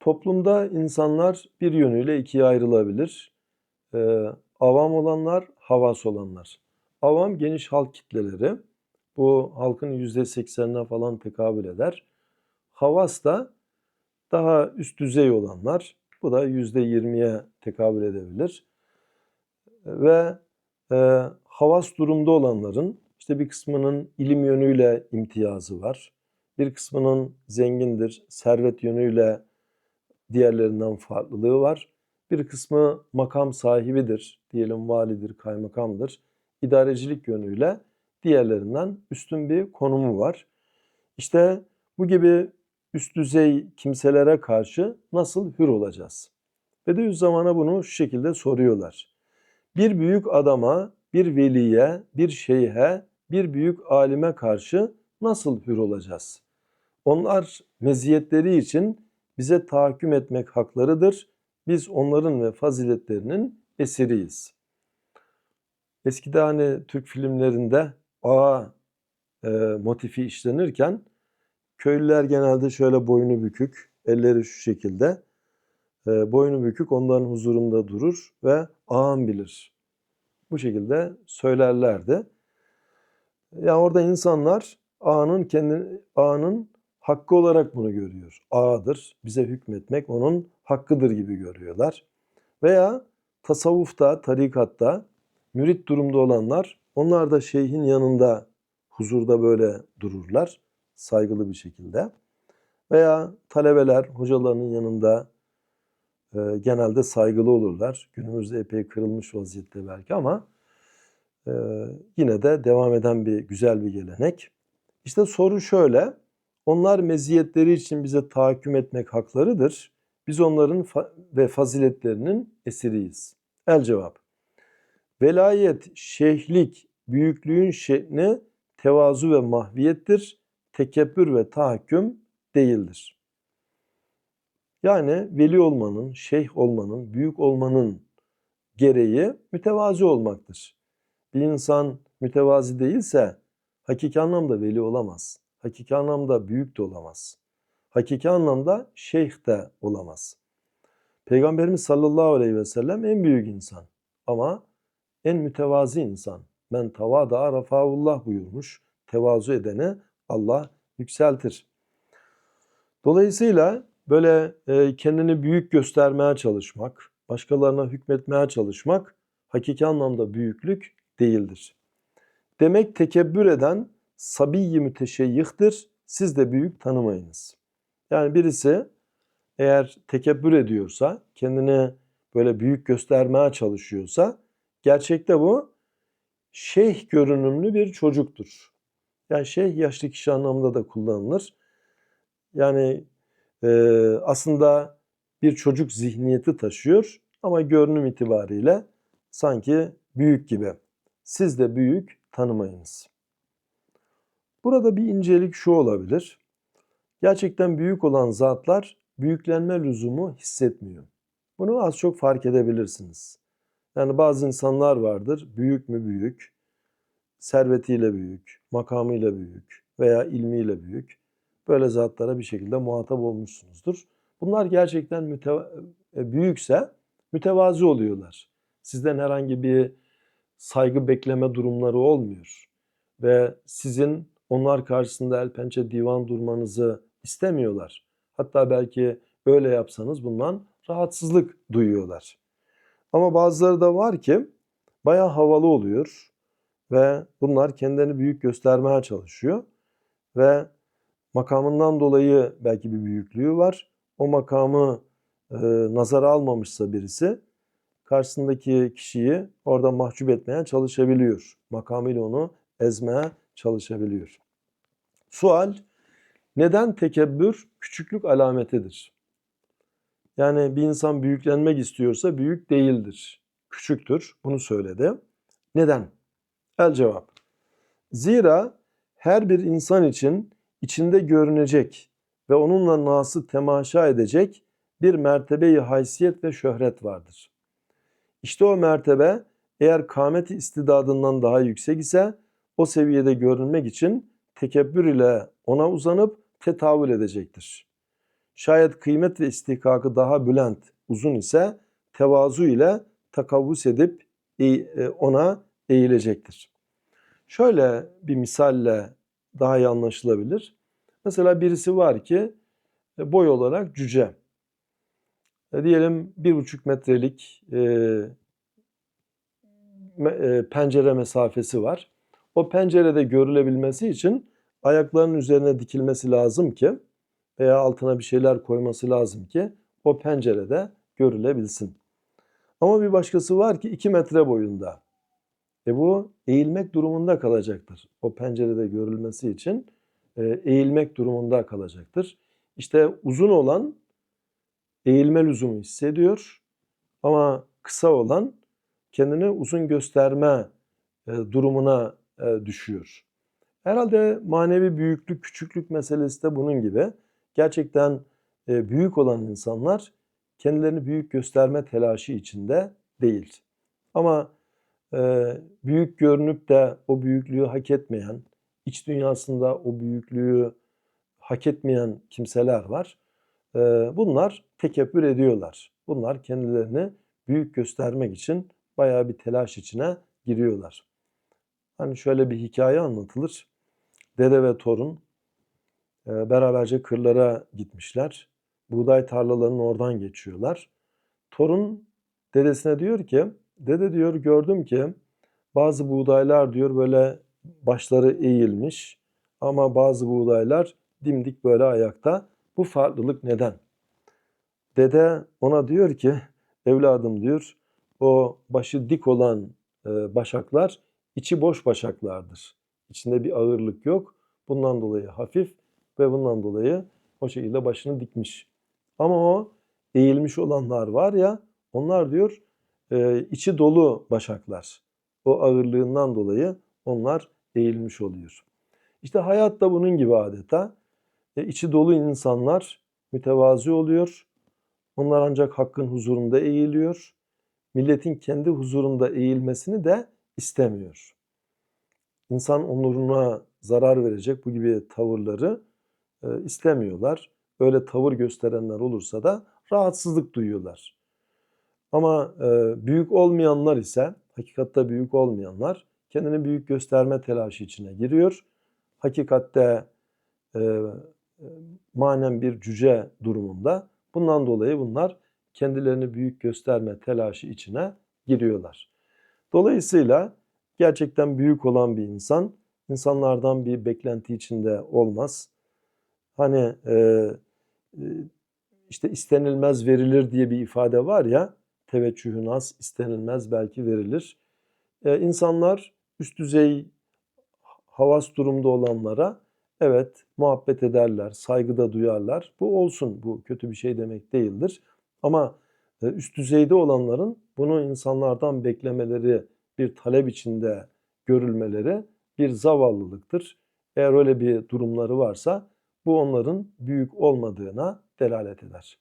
Toplumda insanlar bir yönüyle ikiye ayrılabilir. Ee, avam olanlar, havas olanlar. Avam geniş halk kitleleri. Bu halkın %80'ine falan tekabül eder. Havas da daha üst düzey olanlar. Bu da %20'ye tekabül edebilir. Ve e, havas durumda olanların işte bir kısmının ilim yönüyle imtiyazı var. Bir kısmının zengindir, servet yönüyle diğerlerinden farklılığı var. Bir kısmı makam sahibidir, diyelim validir, kaymakamdır. İdarecilik yönüyle diğerlerinden üstün bir konumu var. İşte bu gibi üst düzey kimselere karşı nasıl hür olacağız? Bediüzzaman'a bunu şu şekilde soruyorlar. Bir büyük adama, bir veliye, bir şeyhe, bir büyük alime karşı nasıl hür olacağız? Onlar meziyetleri için bize tahakküm etmek haklarıdır. Biz onların ve faziletlerinin esiriyiz. Eskide hani Türk filmlerinde ağa e, motifi işlenirken köylüler genelde şöyle boynu bükük, elleri şu şekilde e, boynu bükük onların huzurunda durur ve ağam bilir. Bu şekilde söylerlerdi. Yani orada insanlar ağanın kendi ağanın hakkı olarak bunu görüyor. Ağadır, bize hükmetmek onun hakkıdır gibi görüyorlar. Veya tasavvufta, tarikatta mürit durumda olanlar onlar da şeyhin yanında huzurda böyle dururlar saygılı bir şekilde. Veya talebeler hocalarının yanında e, genelde saygılı olurlar. Günümüzde epey kırılmış vaziyette belki ama e, yine de devam eden bir güzel bir gelenek. İşte soru şöyle. Onlar meziyetleri için bize tahakküm etmek haklarıdır. Biz onların fa- ve faziletlerinin esiriyiz. El cevap. Velayet, şeyhlik, büyüklüğün şe'ni tevazu ve mahviyettir. Tekebbür ve tahakküm değildir. Yani veli olmanın, şeyh olmanın, büyük olmanın gereği mütevazi olmaktır. Bir insan mütevazi değilse hakiki anlamda veli olamaz. Hakiki anlamda büyük de olamaz. Hakiki anlamda şeyh de olamaz. Peygamberimiz sallallahu aleyhi ve sellem en büyük insan ama en mütevazi insan. Men tavada rafaullah buyurmuş. Tevazu edeni Allah yükseltir. Dolayısıyla böyle e, kendini büyük göstermeye çalışmak, başkalarına hükmetmeye çalışmak hakiki anlamda büyüklük değildir. Demek tekebbür eden sabiyyi müteşeyyihtir. Siz de büyük tanımayınız. Yani birisi eğer tekebbür ediyorsa, kendini böyle büyük göstermeye çalışıyorsa gerçekte bu şeyh görünümlü bir çocuktur. Yani şeyh yaşlı kişi anlamında da kullanılır. Yani e, aslında bir çocuk zihniyeti taşıyor ama görünüm itibariyle sanki büyük gibi. Siz de büyük tanımayınız. Burada bir incelik şu olabilir. Gerçekten büyük olan zatlar büyüklenme lüzumu hissetmiyor. Bunu az çok fark edebilirsiniz. Yani bazı insanlar vardır, büyük mü büyük, servetiyle büyük, makamıyla büyük veya ilmiyle büyük. Böyle zatlara bir şekilde muhatap olmuşsunuzdur. Bunlar gerçekten müteva- e, büyükse mütevazi oluyorlar. Sizden herhangi bir saygı bekleme durumları olmuyor. Ve sizin onlar karşısında el pençe divan durmanızı istemiyorlar. Hatta belki öyle yapsanız bundan rahatsızlık duyuyorlar. Ama bazıları da var ki bayağı havalı oluyor ve bunlar kendilerini büyük göstermeye çalışıyor ve makamından dolayı belki bir büyüklüğü var. O makamı e, nazara almamışsa birisi karşısındaki kişiyi orada mahcup etmeye çalışabiliyor. Makamıyla onu ezmeye çalışabiliyor. Sual, neden tekebbür küçüklük alametidir? Yani bir insan büyüklenmek istiyorsa büyük değildir, küçüktür. Bunu söyledi. Neden? El cevap. Zira her bir insan için içinde görünecek ve onunla nası temaşa edecek bir mertebeyi haysiyet ve şöhret vardır. İşte o mertebe eğer kâmeti istidadından daha yüksek ise o seviyede görünmek için tekebbür ile ona uzanıp tetavül edecektir. Şayet kıymet ve istihkakı daha bülent, uzun ise tevazu ile takavvus edip eğ- e, ona eğilecektir. Şöyle bir misalle daha iyi anlaşılabilir. Mesela birisi var ki e, boy olarak cüce. E, diyelim bir buçuk metrelik e, me- e, pencere mesafesi var. O pencerede görülebilmesi için ayaklarının üzerine dikilmesi lazım ki veya altına bir şeyler koyması lazım ki o pencerede görülebilsin. Ama bir başkası var ki 2 metre boyunda. E bu eğilmek durumunda kalacaktır. O pencerede görülmesi için e, eğilmek durumunda kalacaktır. İşte uzun olan eğilme lüzumu hissediyor ama kısa olan kendini uzun gösterme e, durumuna düşüyor. Herhalde manevi büyüklük, küçüklük meselesi de bunun gibi. Gerçekten e, büyük olan insanlar kendilerini büyük gösterme telaşı içinde değil. Ama e, büyük görünüp de o büyüklüğü hak etmeyen, iç dünyasında o büyüklüğü hak etmeyen kimseler var. E, bunlar tekebbür ediyorlar. Bunlar kendilerini büyük göstermek için bayağı bir telaş içine giriyorlar. Hani şöyle bir hikaye anlatılır. Dede ve torun e, beraberce kırlara gitmişler. Buğday tarlalarının oradan geçiyorlar. Torun dedesine diyor ki, dede diyor gördüm ki bazı buğdaylar diyor böyle başları eğilmiş ama bazı buğdaylar dimdik böyle ayakta. Bu farklılık neden? Dede ona diyor ki, evladım diyor, o başı dik olan e, başaklar içi boş başaklardır. İçinde bir ağırlık yok. Bundan dolayı hafif ve bundan dolayı o şekilde başını dikmiş. Ama o eğilmiş olanlar var ya onlar diyor e, içi dolu başaklar. O ağırlığından dolayı onlar eğilmiş oluyor. İşte hayat da bunun gibi adeta. E, içi dolu insanlar mütevazi oluyor. Onlar ancak hakkın huzurunda eğiliyor. Milletin kendi huzurunda eğilmesini de istemiyor. İnsan onuruna zarar verecek bu gibi tavırları e, istemiyorlar. Öyle tavır gösterenler olursa da rahatsızlık duyuyorlar. Ama e, büyük olmayanlar ise, hakikatte büyük olmayanlar kendini büyük gösterme telaşı içine giriyor. Hakikatte e, manen bir cüce durumunda. Bundan dolayı bunlar kendilerini büyük gösterme telaşı içine giriyorlar. Dolayısıyla gerçekten büyük olan bir insan insanlardan bir beklenti içinde olmaz. Hani e, e, işte istenilmez verilir diye bir ifade var ya, teveccühün az, istenilmez belki verilir. E, insanlar üst düzey havas durumda olanlara evet muhabbet ederler, saygıda duyarlar. Bu olsun, bu kötü bir şey demek değildir. Ama üst düzeyde olanların bunu insanlardan beklemeleri, bir talep içinde görülmeleri bir zavallılıktır. Eğer öyle bir durumları varsa bu onların büyük olmadığına delalet eder.